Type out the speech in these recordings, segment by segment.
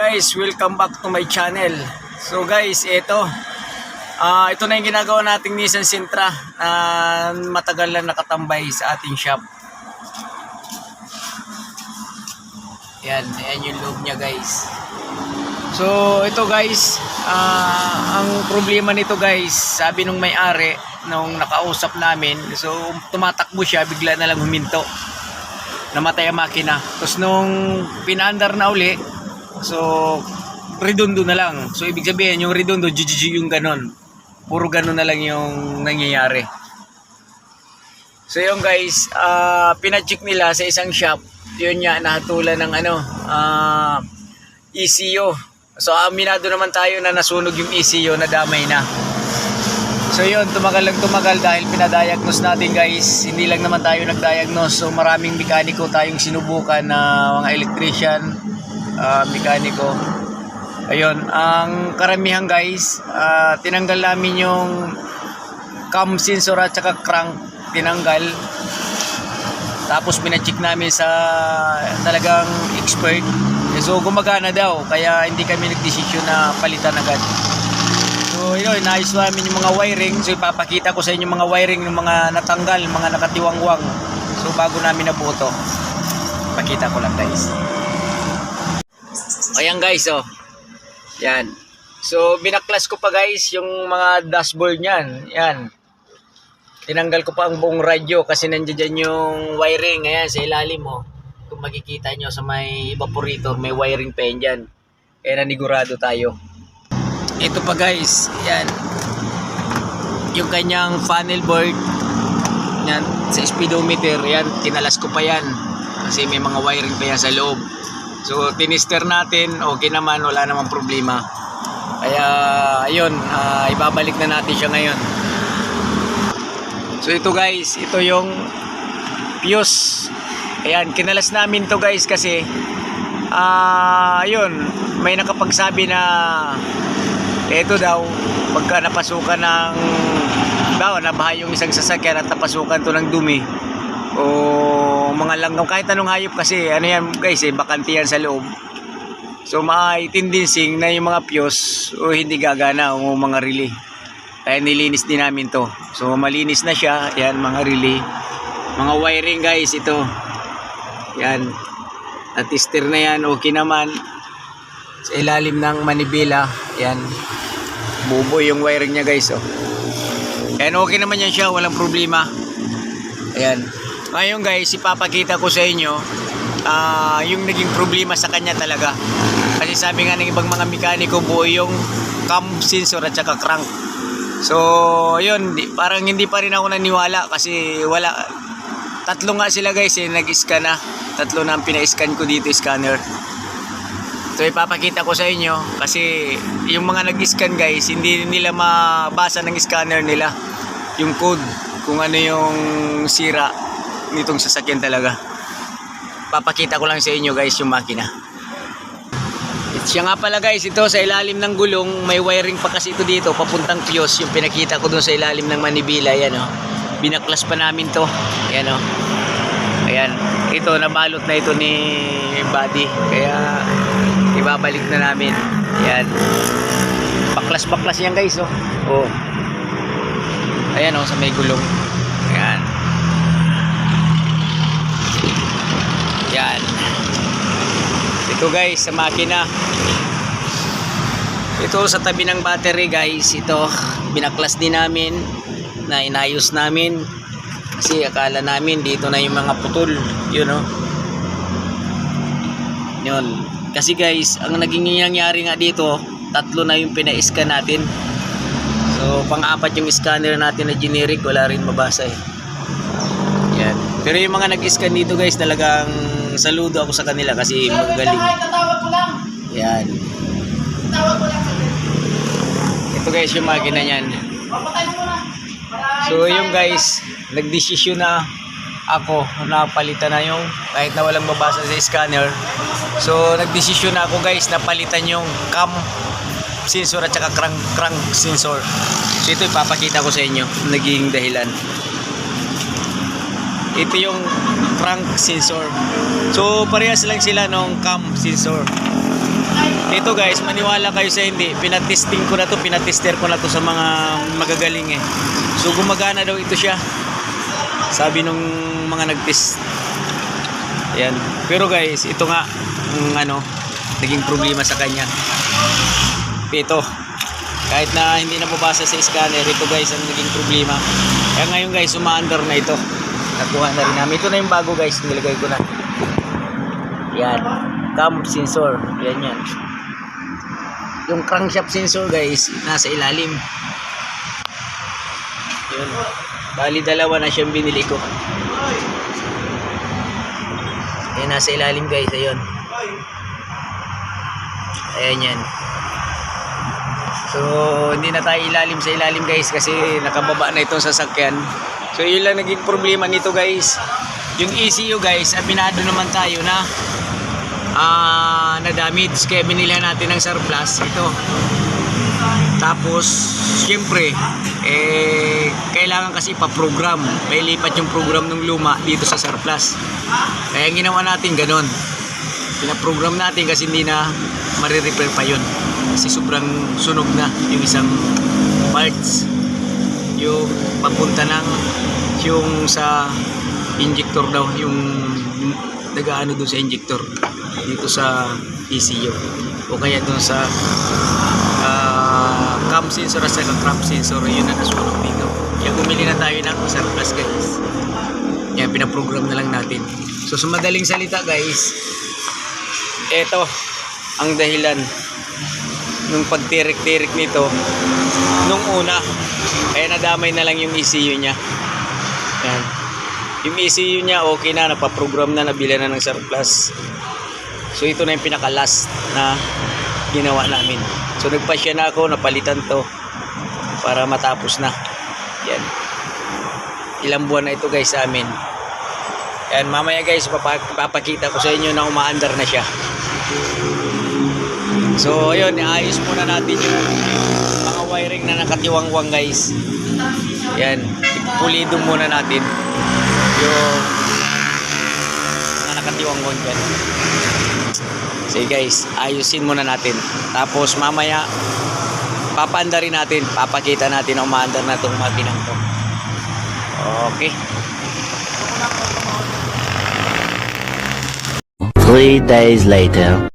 guys, welcome back to my channel. So guys, ito. Ah, ito na yung ginagawa nating Nissan Sentra na matagal na nakatambay sa ating shop. Yan, yan yung loob niya guys. So ito guys, ah, ang problema nito guys, sabi nung may-ari nung nakausap namin, so tumatakbo siya, bigla na lang huminto. Namatay ang makina. Tapos nung pinaandar na uli, so redondo na lang. So ibig sabihin yung redondo, jujuju yung ganon. Puro ganon na lang yung nangyayari. So yun guys, ah pinacheck nila sa isang shop, yun nga nahatulan ng ano, ah ECU. So aminado naman tayo na nasunog yung ECU na damay na. So yun, tumagal lang tumagal dahil pinadiagnose natin guys. Hindi lang naman tayo nag-diagnose. So maraming mekaniko tayong sinubukan na mga electrician, ah, mekaniko. Ayun, ang karamihan guys, ah, tinanggal namin yung cam sensor at saka crank tinanggal. Tapos pinacheck namin sa talagang expert. Eh, So gumagana daw, kaya hindi kami nagdesisyon na palitan agad. So yun, naayos namin yung mga wiring. So ipapakita ko sa inyo mga wiring ng mga natanggal, mga nakatiwangwang. So bago namin nabuo to, pakita ko lang guys. Ayan guys, oh. Yan. So binaklas ko pa guys yung mga dashboard niyan. Yan. Tinanggal ko pa ang buong radyo kasi nandiyan yung wiring. Ayan, sa ilalim mo. Kung makikita nyo sa may evaporator, may wiring pa yan dyan. Kaya nanigurado tayo. Ito pa guys, yan. Yung kanyang funnel board, yan, sa speedometer, yan, kinalas ko pa yan. Kasi may mga wiring pa yan sa loob. So, tinister natin, okay naman, wala namang problema. Kaya, ayun, ah, ibabalik na natin siya ngayon. So, ito guys, ito yung fuse. Ayan, kinalas namin to guys kasi, ah, ayun, may nakapagsabi na ito daw, pagka napasukan ng daw, nabahay yung isang sasakyan at napasukan to ng dumi o mga langgam, kahit anong hayop kasi, ano yan guys eh, bakante yan sa loob. So may tendency na yung mga fuse o hindi gagana o mga relay. Kaya nilinis din namin to. So malinis na siya, yan mga relay. Mga wiring guys, ito. Yan. Natister na yan, okay naman. Sa ilalim ng manibela, yan. Bubo yung wiring niya guys, oh. Yan, okay naman yan siya, walang problema. Ayan. Ngayon guys, ipapakita ko sa inyo ah, yung naging problema sa kanya talaga. Kasi sabi nga ng ibang mga mekaniko, buo yung cam sensor at saka crank. So, yun, parang hindi pa rin ako naniwala kasi wala. Tatlo nga sila guys eh, nag-scan na. Tatlo na ang pina-scan ko dito, scanner. So ipapakita ko sa inyo kasi yung mga nag-scan guys, hindi nila mabasa ng scanner nila yung code kung ano yung sira nitong sasakyan talaga. Papakita ko lang sa inyo guys yung makina. Siya nga pala guys, ito sa ilalim ng gulong, may wiring pa kasi ito dito, papuntang fuse, yung pinakita ko dun sa ilalim ng manibila, yan o. Binaklas pa namin to, yan o. Ayan, ito, nabalot na ito ni body, kaya ibabalik na namin. Ayan. Baklas-baklas yan guys, oh. Oh. Ayan oh, sa may gulong. Ayan. Yan. Ito guys, sa makina. Ito sa tabi ng battery guys, ito binaklas din namin na inayos namin kasi akala namin dito na yung mga putol, yun oh. Yun. Kasi guys, ang naging nangyari nga dito, tatlo na yung pina-scan natin. So, pang-apat yung scanner natin na generic, wala rin mabasa eh. Yan. Pero yung mga nag-scan dito guys, talagang saludo ako sa kanila kasi magaling. Yan. Ito guys yung makina niyan. So yung guys, nagdesisyon na ako na palitan na yung kahit na walang mabasa sa scanner. So nagdesisyon na ako guys na palitan yung cam sensor at saka crank, crank sensor. So ito ipapakita ko sa inyo naging dahilan. Ito yung crank sensor. So parehas lang sila nung cam sensor. Ito guys, maniwala kayo sa hindi. Pinatesting ko na to, pinatester ko na to sa mga magagaling eh. So gumagana daw ito siya. Sabi nung mga nag-test. Ayan. Pero guys, ito nga ang ano, naging problema sa kanya. Ito. Kahit na hindi na mabasa sa scanner, ito guys ang naging problema. Kaya ngayon guys, umaandar na ito. Nakuha na rin namin. Ito na yung bago guys, nilagay ko na. Yan. Cam sensor. Yan yan. Yung crankshaft sensor guys, nasa ilalim. Yun. Bali dalawa na siyang binili ko. Yan nasa ilalim guys, ayun. Ayan yan. So, hindi na tayo ilalim sa ilalim guys kasi nakababa na itong sasakyan. So, yun lang naging problema nito guys. Yung ECU guys, abinado naman tayo na ah na damage kaya binili natin ng surplus ito. Tapos, siyempre, eh, kailangan kasi pa-program. May lipat yung program ng luma dito sa surplus. Kaya ginawa natin ganon. Pinaprogram natin kasi hindi na marirepair pa yun. Kasi sobrang sunog na yung isang parts. Yung papunta ng yung sa injector daw, yung nagaano doon sa injector dito sa ECU o kaya doon sa ah, cam sensor at saka cramp sensor yun na nasunog dito. Kaya bumili na tayo ng surplus guys. Kaya pinaprogram na lang natin. So sa madaling salita guys eto ang dahilan nung pagtirik-tirik nito nung una kaya nadamay na lang yung ECU niya. Yan yung ECU niya okay na napaprogram na nabila na ng surplus. So ito na yung pinaka last na ginawa namin. So nagpasya na ako napalitan to para matapos na. Yan ilang buwan na ito guys sa amin. Yan mamaya guys papa- papakita ko sa inyo na umaandar na siya. So ayun iayos muna natin yung mga wiring na nakatiwangwang guys yan pulido muna natin yung mga nakatiwangwang dyan Sige guys, ayusin muna natin. Tapos mamaya, papaanda rin natin. Papakita natin ang umaandar na itong makinang to. Okay. Three days later.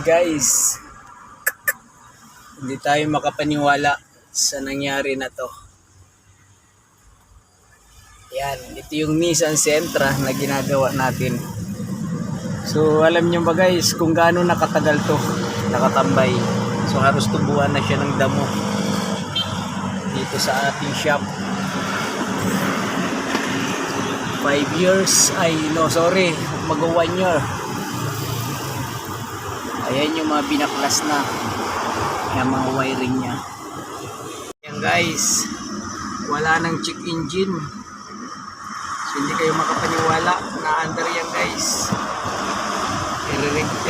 Guys. Hindi tayo makapaniwala sa nangyari na to. Yan, ito yung Nissan Sentra na ginagawa natin. So alam nyo ba guys kung gaano nakatagal to nakatambay. So halos tubuan na siya ng damo dito sa ating shop. 5 years, ay no sorry, mag 1 year. Ayan yung mga binaklas na yung mga wiring niya. Yan guys, wala nang check engine. So hindi kayo makapaniwala na under yan guys.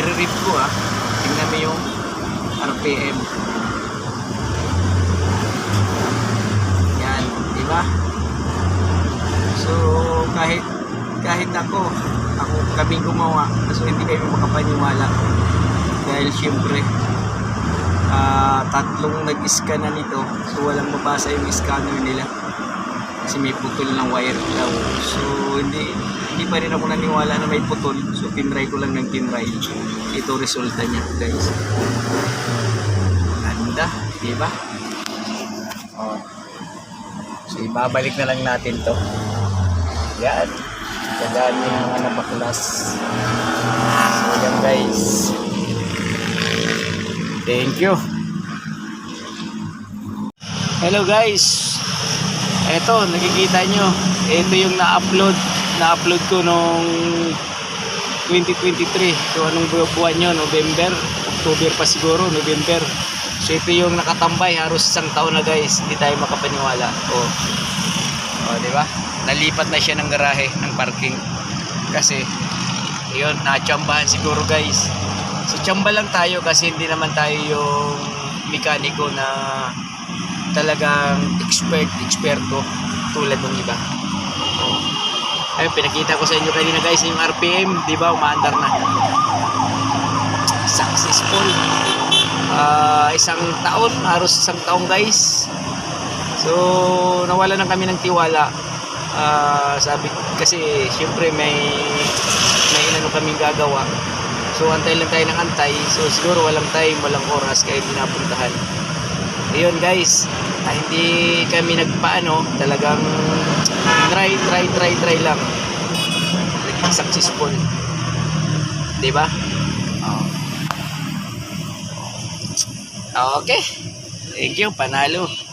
I-read ko ah. Tingnan mo yung RPM. Yan, di ba? So kahit kahit ako, ako kami gumawa, so hindi kayo makapaniwala dahil syempre Ah, tatlong nag-scan na nito. So walang mabasa yung scanner nila. Kasi may putol ng wire daw. So hindi hindi pa rin ako naniwala na may putol. So tinry ko lang ng tinry. Ito resulta niya, guys. Ganda, di ba? Oh. So ibabalik na lang natin to. Yan. Tandaan niyo yung mga napaklas. So yan guys. Thank you. Hello guys. Eto, nakikita nyo. Ito yung na-upload. Na-upload ko nung 2023. So anong bu- buwan nyo? November? October pa siguro, November. So ito yung nakatambay halos isang taon na guys. Hindi tayo makapaniwala. Oh. Oh, di ba? Nalipat na siya ng garahe, ng parking. Kasi yun, natsambahan siguro guys. So tsamba lang tayo kasi hindi naman tayo yung mekaniko na talagang expert, experto tulad ng iba. Ayun, pinakita ko sa inyo kanina guys yung RPM, di ba, umaandar na. Successful. Ah, isang taon, halos isang taon guys. So, nawala na kami ng tiwala. Ah, sabi kasi syempre may may inano kaming gagawa. So, antay lang tayo ng antay. So, siguro walang time, walang oras kaya pinapuntahan. Ayun guys, ah, hindi kami nagpaano, talagang try, try, try, try lang. Successful. 'Di ba? Okay. Thank you, panalo.